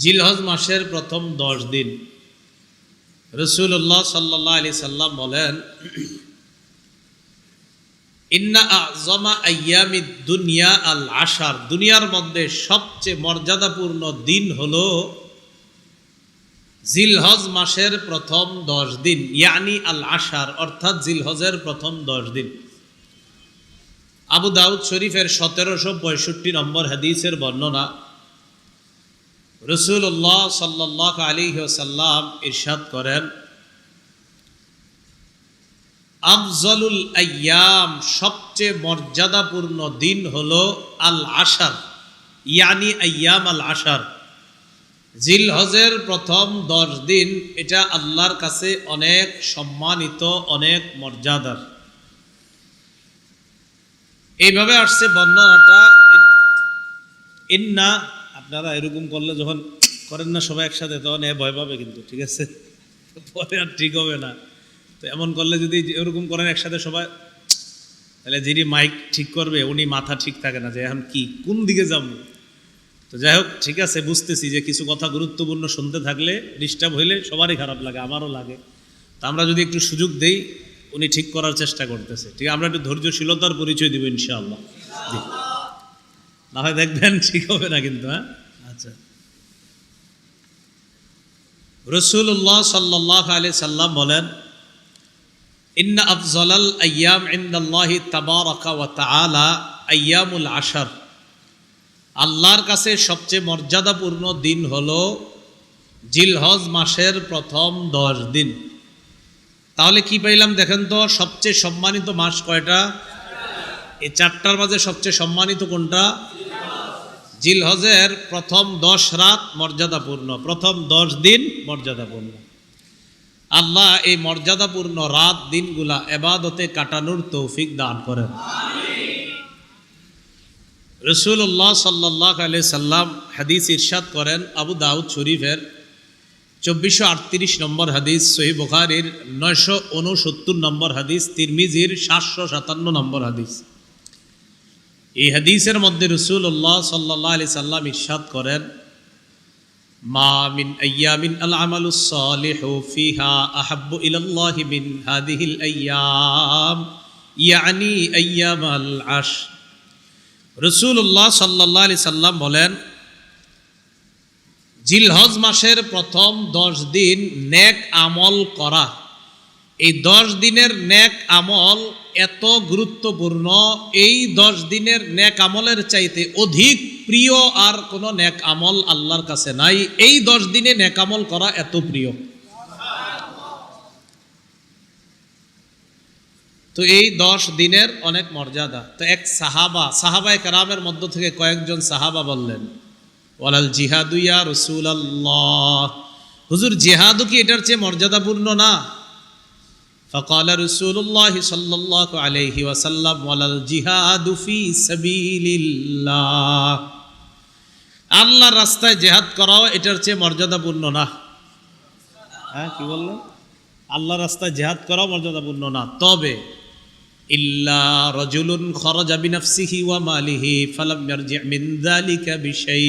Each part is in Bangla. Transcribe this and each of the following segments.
জিলহজ মাসের প্রথম দশ দিন। রসুল্লাহ সাল্লাহ আলি সাল্লাম বলেন, ইন্না আজমা আয়ামি দুনিয়া আল আশার। দুনিয়ার মধ্যে সবচেয়ে মর্যাদাপূর্ণ দিন হলো জিলহজ মাসের প্রথম দশ দিন। ইয়ানি আল আশার, অর্থাৎ জিলহজের প্রথম দশ দিন। আবু দাউদ শরীফের সতেরোশো পঁয়ষট্টি নম্বর হাদিসের বর্ণনা রসুল্লাহ সাল্লাহ আলী সাল্লাম ইরশাদ করেন, আফজলুল আয়াম সবচেয়ে মর্যাদাপূর্ণ দিন হল আল আশার ইয়ানি আয়াম আল আশার জিল হজের প্রথম দশ দিন এটা আল্লাহর কাছে অনেক সম্মানিত, অনেক মর্যাদার। এইভাবে আসছে বর্ণনাটা ইন্না আপনারা এরকম করলে যখন করেন না সবাই একসাথে, তখন এ ভয় পাবে কিন্তু, ঠিক আছে? পরে আর ঠিক হবে না। তো এমন করলে যদি এরকম করেন একসাথে সবাই, তাহলে যিনি মাইক ঠিক করবে, উনি মাথা ঠিক থাকে না যে এখন কি, কোন দিকে যাব? তো যাই হোক, ঠিক আছে, বুঝতেছি যে কিছু কথা গুরুত্বপূর্ণ শুনতে থাকলে ডিস্টার্ব হইলে সবারই খারাপ লাগে, আমারও লাগে। তো আমরা যদি একটু সুযোগ দেই, উনি ঠিক করার চেষ্টা করতেছে। ঠিক আমরা একটু ধৈর্যশীলতার পরিচয় দিব ইনশাআল্লাহ। না হয় দেখবেন ঠিক হবে না কিন্তু হ্যাঁ? আচ্ছা। রসুল্লাহ সাল্লাহ আলি সাল্লাম বলেন ইন্না আফজলাল আয়াম ইন্দাল্লাহি তাবারাকা ওয়া তাআলা আয়ামুল আশার। আল্লাহর কাছে সবচেয়ে মর্যাদাপূর্ণ দিন হলো জিলহজ মাসের প্রথম দশ দিন। তাহলে কি পাইলাম দেখেন তো সবচেয়ে সম্মানিত মাস কয়টা? এই চারটার মাঝে সবচেয়ে সম্মানিত কোনটা? জিলহজের প্রথম দশ রাত মর্যাদাপূর্ণ, প্রথম দশ দিন মর্যাদাপূর্ণ। আল্লাহ এই মর্যাদাপূর্ণ রাত দিনগুলা এবাদতে কাটানোর তৌফিক দান করেন। রসুল্লাহ সাল্লাহ আলি সাল্লাম হাদিস ইরশাদ করেন আবু দাউদ শরীফের চব্বিশশো আটত্রিশ নম্বর হাদিস সহি বুখারির নয়শো উনসত্তর নম্বর হাদিস, তিরমিজির সাতশো সাতান্ন নম্বর হাদিস। এই হাদিসের মধ্যে রসুল্লাহ সাল্লাহ আলি সাল্লাম ইরশাদ করেন রসুল্লাহ বলেন, জিলহজ মাসের প্রথম দশ দিন নেক আমল করা। এই দশ দিনের নেক আমল এত গুরুত্বপূর্ণ এই দশ দিনের নেক আমলের চাইতে অধিক প্রিয় আর কোনো নেক আমল আল্লাহর কাছে নাই। এই দশ দিনে নেক আমল করা এত প্রিয়। তো এই দশ দিনের অনেক মর্যাদা। তো এক সাহাবা, সাহাবায় কারামের মধ্য থেকে কয়েকজন সাহাবা বললেন, ওয়ালাল জিহাদুয়া রসুল আল্লাহ হুজুর জিহাদু কি এটার চেয়ে মর্যাদাপূর্ণ না? فقال رسول الله صلى الله عليه وسلم ولا الجهاد في سبيل الله আল্লাহর রাস্তায় জেহাদ করাও এটার চেয়ে মর্যাদাপূর্ণ না হ্যাঁ কি বললেন আল্লাহর রাস্তায় জেহাদ করাও মর্যাদাপূর্ণ না তবে ইল্লা রজুলুন খরজা বিনাফসিহি ওয়া মালিহি ফালাম ইয়ারজি মিন যালিকা বিশাই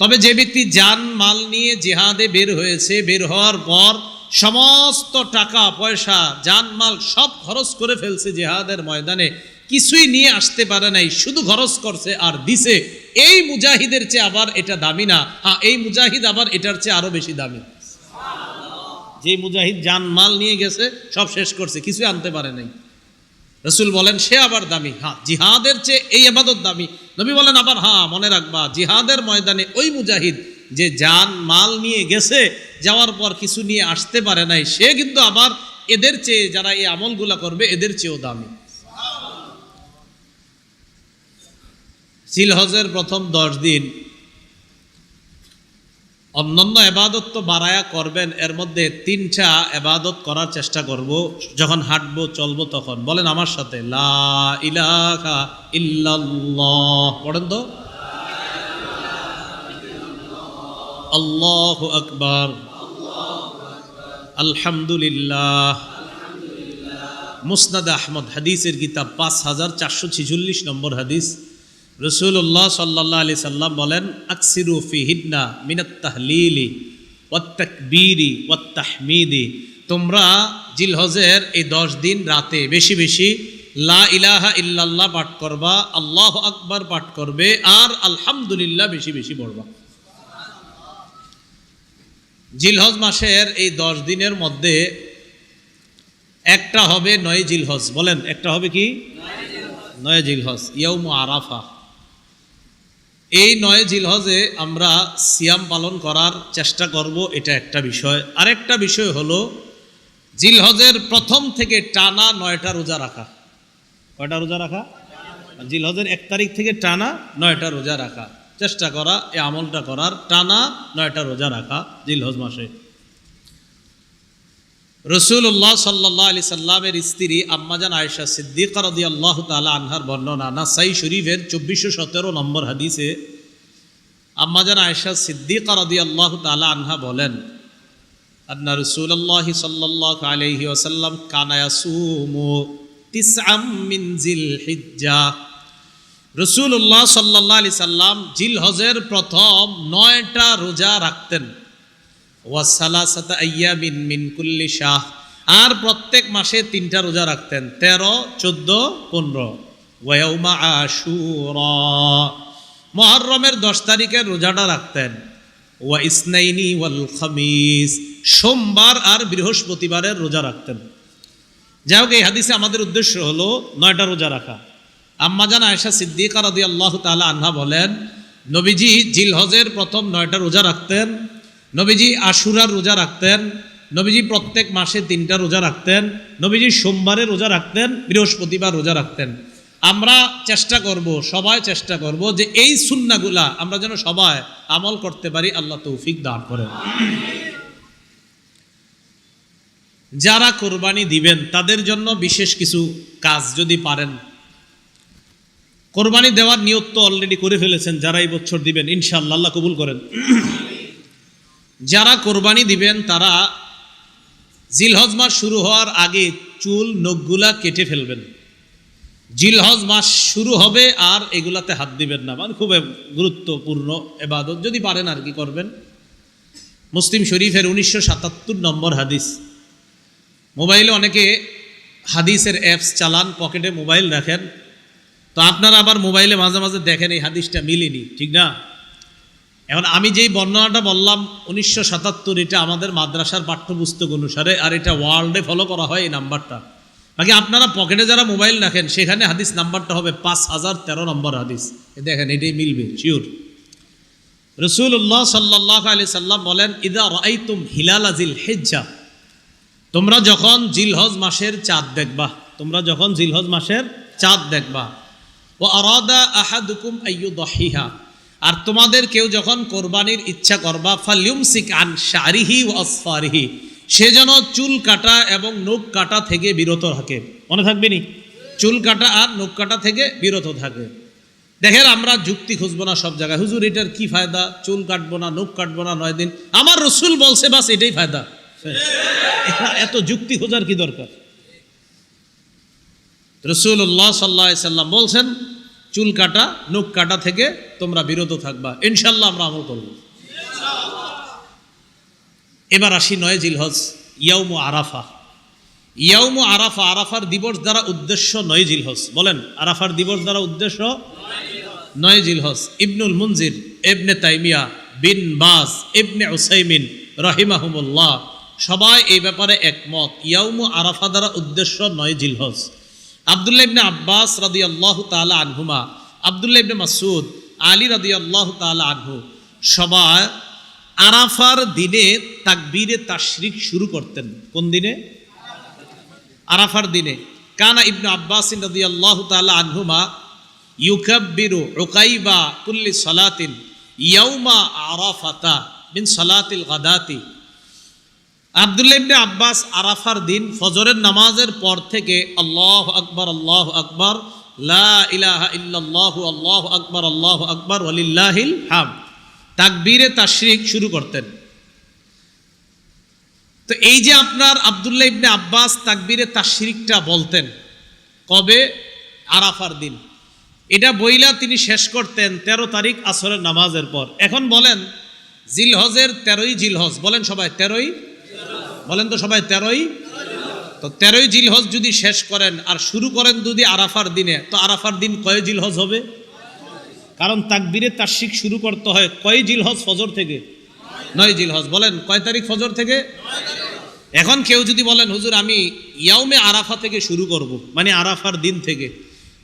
তবে যে ব্যক্তি জান মাল নিয়ে জিহাদে বের হয়েছে বের হওয়ার পর সমস্ত টাকা, পয়সা জান মাল সব খরচ করে ফেলছে জিহাদের ময়দানে। কিছুই নিয়ে আসতে পারে নাই, শুধু খরচ করছে আর দিছে। এই মুজাহিদের চেয়ে আবার এটা দামি না। হ্যাঁ এই মুজাহিদ আবার এটার চেয়ে আরও বেশি দামি। যে মুজাহিদ জান মাল নিয়ে গেছে, সব শেষ করছে, কিছুই আনতে পারে নাই। রসুল বলেন, সে আবার দামি। হ্যাঁ জিহাদের চেয়ে এই আবাদত দামি। নবী বলেন আবার হ্যাঁ মনে রাখবা, জিহাদের ময়দানে ওই মুজাহিদ যে যান মাল নিয়ে গেছে, যাওয়ার পর কিছু নিয়ে আসতে পারে নাই, সে কিন্তু আবার এদের চেয়ে যারা এই আমলগুলা করবে, এদের চেয়েও দামি। সিলহজের প্রথম দশ দিন অন্যান্য এবাদত তো বাড়ায়া করবেন, এর মধ্যে তিনটা এবাদত করার চেষ্টা করব, যখন হাঁটবো, চলবো তখন। বলেন আমার সাথে, লা ইলাহা ইল্লাল্লাহ। পড়েন তো? আল্লাহু আকবার। আলহামদুলিল্লাহ। মুসনাদ আহমদ, হাদিসের কিতাব পাঁচ হাজার চারশো ছিচল্লিশ নম্বর হাদিস। রসুল্লাহ সাল্লাহ আলি সাল্লাম বলেন, আকসিরু ফি হিডনা মিনাত তাহলিলি ওয়াত্তাকবীরি ওয়াত্তাহমিদি তোমরা জিলহজের এই দশ দিন রাতে বেশি বেশি লা ইলাহা ইল্লাল্লাহ পাঠ করবা, আল্লাহ আকবার পাঠ করবে, আর আলহামদুলিল্লাহ বেশি বেশি পড়বা। জিলহজ মাসের এই দশ দিনের মধ্যে একটা হবে নয় জিলহজ। বলেন, একটা হবে কি? নয় জিলহজ। ইয়ৌম আরাফা। এই নয় জিলহজে আমরা সিয়াম পালন করার চেষ্টা করব, এটা একটা বিষয়। আরেকটা বিষয় হলো, জিলহজের প্রথম থেকে টানা নয়টা রোজা রাখা। কয়টা রোজা রাখা? জিলহজের এক তারিখ থেকে টানা নয়টা রোজা রাখা। চেষ্টা করা, এই আমলটা করার, টানা নয়টা রোজা রাখা জিলহজ মাসে। রসুল্লাহ সাল্লাহ আলি সাল্লামের স্ত্রী আম্মাজান আয়েশা সিদ্দিকা রদি আল্লাহ তালা আনহার বর্ণনা নাসাই শরীফের চব্বিশশো সতেরো নম্বর হাদিসে আম্মাজান আয়েশা সিদ্দিকা রদি আল্লাহ তালা আনহা বলেন, আন্না রসুল্লাহ সাল্লাহ আলহি ওসাল্লাম কানায়াসুমু তিসআম মিন জিল হিজ্জা রসুল্লাহ সাল্লাহ আলি সাল্লাম জিল হজের প্রথম নয়টা রোজা রাখতেন। ওয়াসালাসাতা আইয়ামিন মিন কুল্লি শাহ। আর প্রত্যেক মাসে তিনটা রোজা রাখতেন, তেরো, চোদ্দ, পনেরো। ওয়াউমা মহরমের দশ তারিখের রোজাটা রাখতেন। ওয়া ইসনাইনি ওয়াল খামিস। সোমবার আর বৃহস্পতিবারের রোজা রাখতেন। যাই হোক, এই হাদিসে আমাদের উদ্দেশ্য হলো নয়টা রোজা রাখা। আম্মাজান আয়েশা সিদ্দিকা রাদি আল্লাহ তালা আনহা বলেন, নবীজি জিলহজের প্রথম নয়টা রোজা রাখতেন, নবীজি আশুরার রোজা রাখতেন, নবীজি প্রত্যেক মাসে তিনটা রোজা রাখতেন, নবীজি সোমবারে রোজা রাখতেন, বৃহস্পতিবার রোজা রাখতেন। আমরা চেষ্টা করব, সবাই চেষ্টা করব যে এই সুন্নাগুলা আমরা যেন সবাই আমল করতে পারি, আল্লাহ তৌফিক দান করেন। যারা কোরবানি দিবেন, তাদের জন্য বিশেষ কিছু কাজ যদি পারেন কোরবানি দেওয়ার নিয়ত তো অলরেডি করে ফেলেছেন, যারা এই বছর দিবেন, ইনশাআল্লাহ, আল্লাহ কবুল করেন। যারা কোরবানি দিবেন, তারা জিলহজ মাস শুরু হওয়ার আগে চুল, নখগুলা কেটে ফেলবেন। জিলহজ মাস শুরু হবে আর এগুলাতে হাত দিবেন না। মানে খুব গুরুত্বপূর্ণ এবাদত। যদি পারেন আর কি করবেন। মুসলিম শরীফের উনিশশো সাতাত্তর নম্বর হাদিস। মোবাইলে অনেকে হাদিসের অ্যাপস চালান, পকেটে মোবাইল রাখেন। তো আপনারা আবার মোবাইলে মাঝে মাঝে দেখেন এই হাদিসটা মিলেনি, ঠিক না? এখন আমি যেই বর্ণনাটা বললাম, উনিশশো সাতাত্তর এটা আমাদের মাদ্রাসার পাঠ্যপুস্তক অনুসারে, আর এটা ওয়ার্ল্ডে ফলো করা হয় এই নাম্বারটা। বাকি আপনারা পকেটে যারা মোবাইল রাখেন, সেখানে হাদিস নাম্বারটা হবে পাঁচ হাজার তেরো নম্বর হাদিস। দেখেন, এটাই মিলবে শিওর রসুল্লাহ সাল্লাহ আলি সাল্লাম বলেন, ইদা রাইতুম হিলাল আজিল হেজ্জা তোমরা যখন জিলহজ মাসের চাঁদ দেখবা, তোমরা যখন জিলহজ মাসের চাঁদ দেখবা ও আরাদা আহাদুকুম আইয়ু আর তোমাদের কেউ যখন কোরবানির ইচ্ছা করবা, ফালিউমসিক আন শারিহি ও আসফারিহি। সে যেন চুল কাটা এবং নখ কাটা থেকে বিরত থাকে। মনে থাকবে নি? চুল কাটা আর নখ কাটা থেকে বিরত থাকে। দেখেন, আমরা যুক্তি খুঁজবো না সব জায়গায়। হুজুর, এটার কি ফায়দা? চুল কাটবো না, নখ কাটবো না, নয় দিন। আমার রসুল বলছে, বাস এটাই ফায়দা। এত যুক্তি খোঁজার কি দরকার? রসুল্লাহ সাল্লা সাল্লাম বলছেন চুল কাটা, নখ কাটা থেকে তোমরা বিরত থাকবা। ইনশাল্লাহ আমরা আমল করব। এবার আসি নয় জিলহজ, ইয়াউম আরাফা। ইয়াউম আরাফা, আরাফার দিবস দ্বারা উদ্দেশ্য নয় জিলহজ। বলেন, আরাফার দিবস দ্বারা উদ্দেশ্য নয় জিলহজ। ইবনুল মুনজির এবনে তাইমিয়া বিন বাস, ইবনে উসাইমিন রহিমাহুমুল্লাহ। সবাই এই ব্যাপারে একমত। ইয়াউম আরাফা দ্বারা উদ্দেশ্য নয় জিলহজ। আবদুল্লাহ ইবনে আব্বাস রাদি আল্লাহ তালা আনহুমা, আবদুল্লাহ ইবনে মাসুদ আলী রাদি আল্লাহ তালা আনহু, সবাই আরাফার দিনে তাকবীরে তাশরিক শুরু করতেন। কোন দিনে? আরাফার দিনে। কানা ইবনে আব্বাস রাদি আল্লাহ তালা আনহুমা, ইউকাব্বিরু উকাইবা কুল্লি সালাতিন ইয়াউমা আরাফাতা মিন সালাতিল গাদাতি। আবদুল্লাহ ইবনে আব্বাস আরাফার দিন ফজরের নামাজের পর থেকে আল্লাহ আকবর আল্লাহ আকবর আল্লাহ আকবর আল্লাহ আকবর, ওয়ালিল্লাহিল হাম। তাকবীরে তাশরিক শুরু করতেন। তো এই যে আপনার আবদুল্লাহ ইবনে আব্বাস তাকবীরে তাশরিকটা বলতেন, কবে? আরাফার দিন। এটা বইলা তিনি শেষ করতেন ১৩ তারিখ আসরের নামাজের পর। এখন বলেন, জিলহজের তেরোই জিলহজ, বলেন সবাই, তেরোই বলেন তো সবাই তেরোই? তো তেরোই জিলহজ যদি শেষ করেন, আর শুরু করেন যদি আরাফার দিনে, তো আরাফার দিন কয় জিলহজ হবে? কারণ তাকবীরে তার্শিক শুরু করতে হয় কয় জিলহজ ফজর থেকে? নয় জিলহজ। বলেন, কয় তারিখ ফজর থেকে? এখন কেউ যদি বলেন, হুজুর, আমি ইয়াউমে আরাফা থেকে শুরু করব মানে আরাফার দিন থেকে।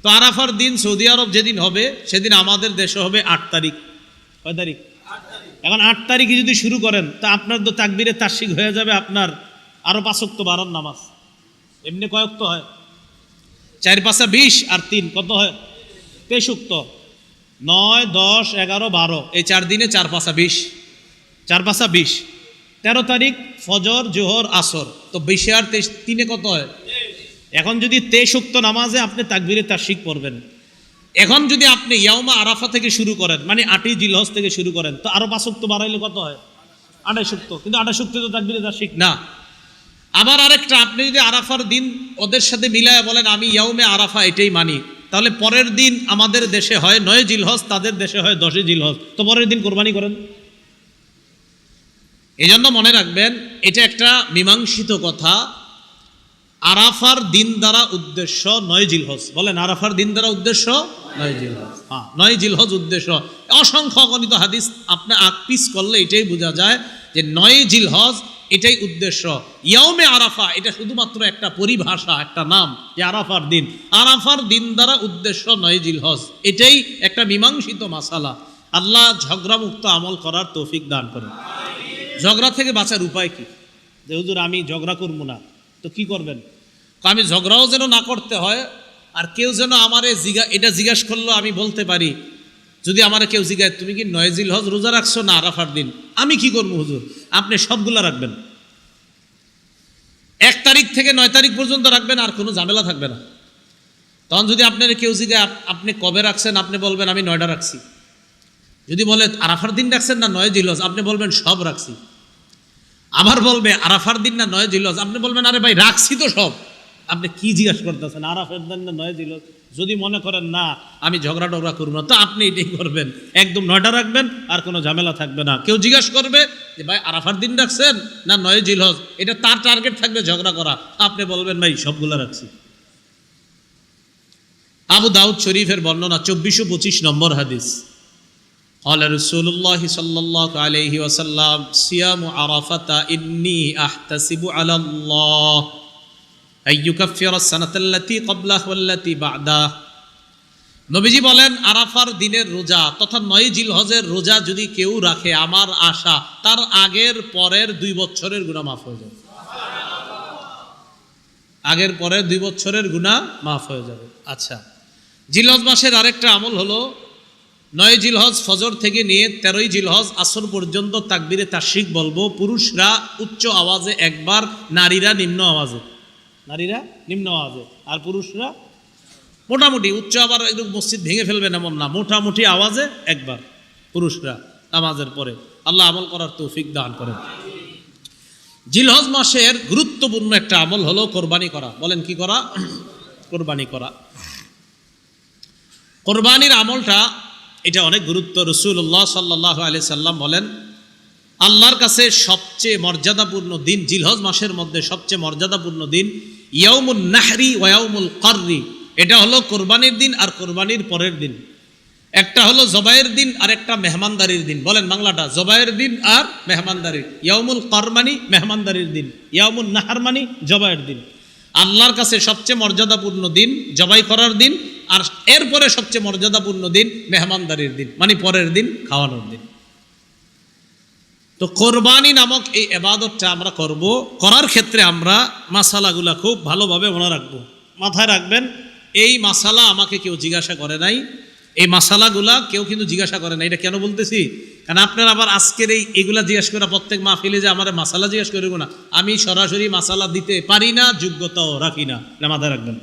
তো আরাফার দিন সৌদি আরব যেদিন হবে, সেদিন আমাদের দেশে হবে আট তারিখ। কয় তারিখ? এখন আট তারিখে যদি শুরু করেন তা আপনার তো তাকবীরে তার্শিক হয়ে যাবে আপনার আরও পাঁচক্ত বারোর নামাজ। এমনি কয়ক্ত হয়? চার পাঁচা বিশ আর তিন কত হয়? তেইশুক্ত নয় দশ এগারো বারো। এই চার দিনে চার পাঁচা বিশ। চার পাঁচা বিশ। তেরো তারিখ ফজর জোহর আসর। তো বিশে আর তেইশ তিনে কত হয়? এখন যদি তেইশুক্ত নামাজে আপনি তাকবিরে তার্শিক পড়বেন। এখন যদি আপনি ইয়াউমা আরাফা থেকে শুরু করেন মানে আটই জিলহজ থেকে শুরু করেন তো আরও পাঁচক্ত বাড়াইলে কত হয়? আড়াই সুক্ত কিন্তু আড়াই সুক্ত তো তাকবিরে তার্শিক না। আবার আরেকটা আপনি যদি আরাফার দিন ওদের সাথে মিলায় বলেন আমি ইয়াউমে আরাফা এটাই মানি। তাহলে পরের দিন আমাদের দেশে হয় নয় জিলহজ তাদের দেশে হয় দশই জিলহজ। তো পরের দিন কোরবানি করেন। এই জন্য মনে রাখবেন এটা একটা মীমাংসিত কথা। আরাফার দিন দ্বারা উদ্দেশ্য নয় জিলহজ। বলেন আরাফার দিন দ্বারা উদ্দেশ্য নয় জিলহজ। হ্যাঁ নয় জিলহজ উদ্দেশ্য। অসংখ্য অগণিত হাদিস আপনি আকপিস করলে এটাই বোঝা যায় যে নয় জিলহজ এটাই উদ্দেশ্য। ইয়াউমে আরাফা এটা শুধুমাত্র একটা পরিভাষা একটা নাম যে আরাফার দিন। আরাফার দিন দ্বারা উদ্দেশ্য নয় জিলহজ এটাই একটা মীমাংসিত মাসালা। আল্লাহ ঝগড়ামুক্ত আমল করার তৌফিক দান করেন। ঝগড়া থেকে বাঁচার উপায় কি? যে হুজুর আমি ঝগড়া করব না। তো কি করবেন? আমি ঝগড়াও যেন না করতে হয়, আর কেউ যেন আমারে জিগা, এটা জিজ্ঞাসা করল আমি বলতে পারি। যদি আমার কেউ জিজ্ঞাসা তুমি কি নয়জিল হজ রোজা রাখছো না আরাফার দিন? আমি কি করব হুজুর? আপনি সবগুলা রাখবেন। এক তারিখ থেকে নয় তারিখ পর্যন্ত রাখবেন, আর কোনো ঝামেলা থাকবে না। তখন যদি আপনার কেউ জিজ্ঞাসা আপ- আপনি কবে রাখছেন? আপনি বলবেন, আমি নয়টা রাখছি। যদি বলে, আরাফার দিন রাখছেন না নয় জিলস আপনি বলবেন, সব রাখছি। আবার বলবে, আরাফার দিন না নয় জিলস আপনি বলবেন, আরে ভাই, রাখছি তো সব। আপনি কি জিজ্ঞাসা করতেছেন? আরাফের দিন না নয় জিলস যদি মনে করেন, না, আমি ঝগড়া টগড়া করব না, তো আপনি এটাই করবেন। একদম নয়টা রাখবেন, আর কোনো ঝামেলা থাকবে না। কেউ জিজ্ঞাসা করবে যে, ভাই, আরাফার দিন রাখছেন না নয় জিলহজ? এটা তার টার্গেট থাকবে ঝগড়া করা। আপনি বলবেন, ভাই, সবগুলো রাখছি। আবু দাউদ শরীফের বর্ণনা, চব্বিশশো পঁচিশ নম্বর হাদিস। قال رسول الله صلى الله عليه وسلم صيام عرفة إني أحتسب على الله أن يكفر السنة التي قبله والتي بعده নবীজি বলেন আরাফার দিনের রোজা তথা নয় জিলহজের রোজা যদি কেউ রাখে আমার আশা তার আগের পরের দুই বছরের গুণা মাফ হয়ে যাবে আগের পরের দুই বছরের গুণা মাফ হয়ে যাবে আচ্ছা জিলহজ মাসের আরেকটা আমল হলো নয় জিলহজ ফজর থেকে নিয়ে তেরোই জিলহজ আসর পর্যন্ত তাকবিরে তাশিক বলব। পুরুষরা উচ্চ আওয়াজে একবার, নারীরা নিম্ন আওয়াজে। নারীরা নিম্ন আওয়াজে। আর পুরুষরা মোটামুটি উচ্চ আবার একদম মসজিদ ভেঙে ফেলবেন এমন না। মোটামুটি আওয়াজে একবার পুরুষরা নামাজের পরে। আল্লাহ আমল করার তৌফিক দান করেন। জিলহজ মাসের গুরুত্বপূর্ণ একটা আমল হলো কোরবানি করা। বলেন কি করা? কোরবানি করা। কোরবানির আমলটা এটা অনেক গুরুত্ব। রসুল্লাহ সাল্লাহ আলি সাল্লাম বলেন, আল্লাহর কাছে সবচেয়ে মর্যাদাপূর্ণ দিন জিলহজ মাসের মধ্যে সবচেয়ে মর্যাদাপূর্ণ দিন ইয়াউমুল নাহরি ওয়াউমুল কররি। এটা হলো কোরবানির দিন আর কোরবানির পরের দিন। একটা হলো জবাইয়ের দিন আর একটা মেহমানদারির দিন। বলেন বাংলাটা, জবাইয়ের দিন আর মেহমানদারির। ইয়াউমুল করমানি, মেহমানদারির দিন। ইয়াউমুল নাহারমানি, জবাইয়ের দিন। আল্লাহর কাছে সবচেয়ে মর্যাদাপূর্ণ দিন জবাই করার দিন আর এরপরে সবচেয়ে মর্যাদাপূর্ণ দিন মেহমানদারির দিন মানে পরের দিন খাওয়ানোর দিন। তো কোরবানি নামক এই এবাদতটা আমরা করব, করার ক্ষেত্রে আমরা মাসালাগুলা খুব ভালোভাবে মনে রাখব। মাথায় রাখবেন, এই মাসালা আমাকে কেউ জিজ্ঞাসা করে নাই, এই মাসালাগুলা কেউ কিন্তু জিজ্ঞাসা করে না এটা কেন বলতেছি? কারণ আপনার আবার আজকের এই এগুলা জিজ্ঞাসা করা প্রত্যেক মাহফিলে যে আমার মাসালা জিজ্ঞাসা করব না, আমি সরাসরি মাসালা দিতে পারি না, যোগ্যতাও রাখি না। মাথায় রাখবেন।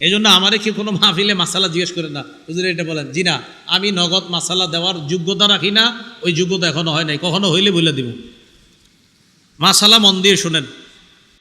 এই জন্য আমারে কি কোনো মাহফিলে মাসালা জিজ্ঞেস করে না। হুজুর, এটা বলেন, জি না, আমি নগদ মাসালা দেওয়ার যোগ্যতা রাখি না, ওই যোগ্যতা এখনও হয় নাই, কখনো হইলে বলে দিব। মাসালা মন দিয়ে শোনেন।